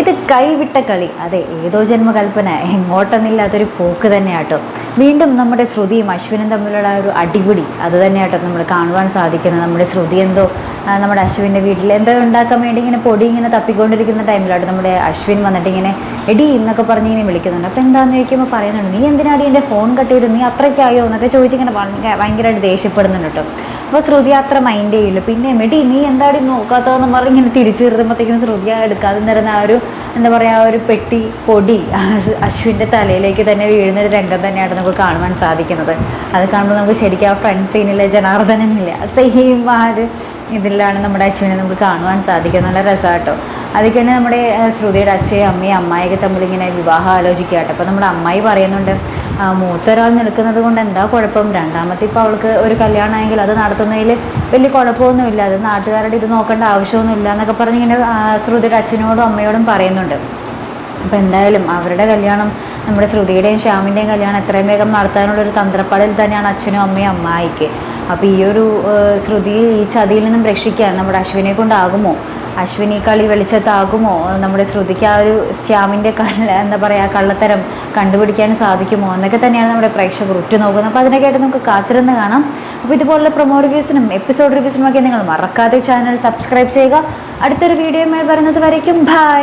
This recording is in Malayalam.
ഇത് കൈവിട്ട കളി. അതെ ഏതോ ജന്മകൽപ്പന. എങ്ങോട്ടെന്നില്ലാത്തൊരു പോക്ക് തന്നെയാട്ടോ. വീണ്ടും നമ്മുടെ ശ്രുതിയും അശ്വിനും തമ്മിലുള്ള ഒരു അടിപിടി. അത് തന്നെയാട്ടോ നമ്മൾ കാണുവാൻ സാധിക്കുന്നത്. നമ്മുടെ ശ്രുതി എന്തോ നമ്മുടെ അശ്വിന്റെ വീട്ടിൽ എന്തോ ഉണ്ടാക്കാൻ വേണ്ടി ഇങ്ങനെ പൊടി ഇങ്ങനെ തപ്പിക്കൊണ്ടിരിക്കുന്ന ടൈമിലാട്ടോ നമ്മുടെ അശ്വിൻ വന്നിട്ട് ഇങ്ങനെ എടി എന്നൊക്കെ പറഞ്ഞ് ഇങ്ങനെ വിളിക്കുന്നുണ്ട്. അപ്പോൾ എന്താണെന്ന് ചോദിക്കുമ്പോൾ പറയുന്നുണ്ട് നീ എന്തിനാടി എന്റെ ഫോൺ കട്ട് ചെയ്ത് നീ അത്രയ്ക്കായോ? എന്നൊക്കെ ചോദിച്ചിങ്ങനെ ഭയങ്കര ഭയങ്കരമായിട്ട് ദേഷ്യപ്പെടുന്നുണ്ട് കേട്ടോ. അപ്പോൾ ശ്രുതി അത്ര മൈൻഡ് ചെയ്യില്ല. പിന്നെ മെടി നീ എന്താടി നോക്കാത്തതെന്ന് പറഞ്ഞ് ഇങ്ങനെ തിരിച്ചു നിർത്തുമ്പോഴത്തേക്കും ശ്രുതി എടുക്കാതെ നിരുന്ന ആ ഒരു എന്താ പറയുക ആ ഒരു പെട്ടി പൊടി അശ്വിന്റെ തലയിലേക്ക് തന്നെ വീഴുന്ന ഒരു രംഗം തന്നെയാണ് നമുക്ക് കാണുവാൻ സാധിക്കുന്നത്. അത് കാണുമ്പോൾ നമുക്ക് ശരിക്കും ആ ഫ്രണ്ട് സീനിലെ ജനാർദ്ദനമില്ല സെയിം ആ ഒരു ഇതിലാണ് നമ്മുടെ അശ്വിനെ നമുക്ക് കാണുവാൻ സാധിക്കുന്നത്. നല്ല രസമാട്ടോ അതൊക്കെ തന്നെ നമ്മുടെ ശ്രുതിയുടെ അച്ഛയും അമ്മയും അമ്മായിയൊക്കെ തമ്മിലിങ്ങനെ വിവാഹം ആലോചിക്കുക അപ്പോൾ നമ്മുടെ അമ്മായി പറയുന്നുണ്ട് മൂത്തൊരാൾ നിൽക്കുന്നത് കൊണ്ട് എന്താ കുഴപ്പം? രണ്ടാമത്തെ ഇപ്പോൾ അവൾക്ക് ഒരു കല്യാണമായെങ്കിൽ അത് നടത്തുന്നതിൽ വലിയ കുഴപ്പമൊന്നുമില്ല. അത് നാട്ടുകാരുടെ ഇത് നോക്കേണ്ട ആവശ്യമൊന്നുമില്ല എന്നൊക്കെ പറഞ്ഞ് ഇങ്ങനെ ശ്രുതിയുടെ അച്ഛനോടും അമ്മയോടും പറയുന്നുണ്ട്. അപ്പോൾ എന്തായാലും അവരുടെ കല്യാണം നമ്മുടെ ശ്രുതിയുടെയും ശ്യാമിന്റെയും കല്യാണം എത്രയും വേഗം നടത്താനുള്ളൊരു തന്ത്രപ്പാടിൽ തന്നെയാണ് അച്ഛനും അമ്മയും അമ്മായിക്ക്. അപ്പോൾ ഈ ഒരു ശ്രുതി ഈ ചതിയിൽ നിന്നും രക്ഷിക്കാൻ നമ്മുടെ അശ്വിനെ കൊണ്ടാകുമോ? അശ്വിനി കളി വെളിച്ചത്താകുമോ? നമ്മുടെ ശ്രുതിക്ക് ആ ഒരു ശ്യാമിന്റെ കള്ള എന്താ പറയുക കള്ളത്തരം കണ്ടുപിടിക്കാൻ സാധിക്കുമോ എന്നൊക്കെ തന്നെയാണ് നമ്മുടെ പ്രേക്ഷകർ ഉറ്റുനോക്കുന്നത്. അപ്പോൾ അതിനൊക്കെയായിട്ട് നമുക്ക് കാത്തിരുന്ന് കാണാം. അപ്പോൾ ഇതുപോലുള്ള പ്രൊമോ റിവ്യൂസിനും എപ്പിസോഡ് റിവ്യൂസിനും ഒക്കെ നിങ്ങൾ മറക്കാതെ ചാനൽ സബ്സ്ക്രൈബ് ചെയ്യുക. അടുത്തൊരു വീഡിയോയുമായി വരുന്നത് വരയ്ക്കും. ബൈ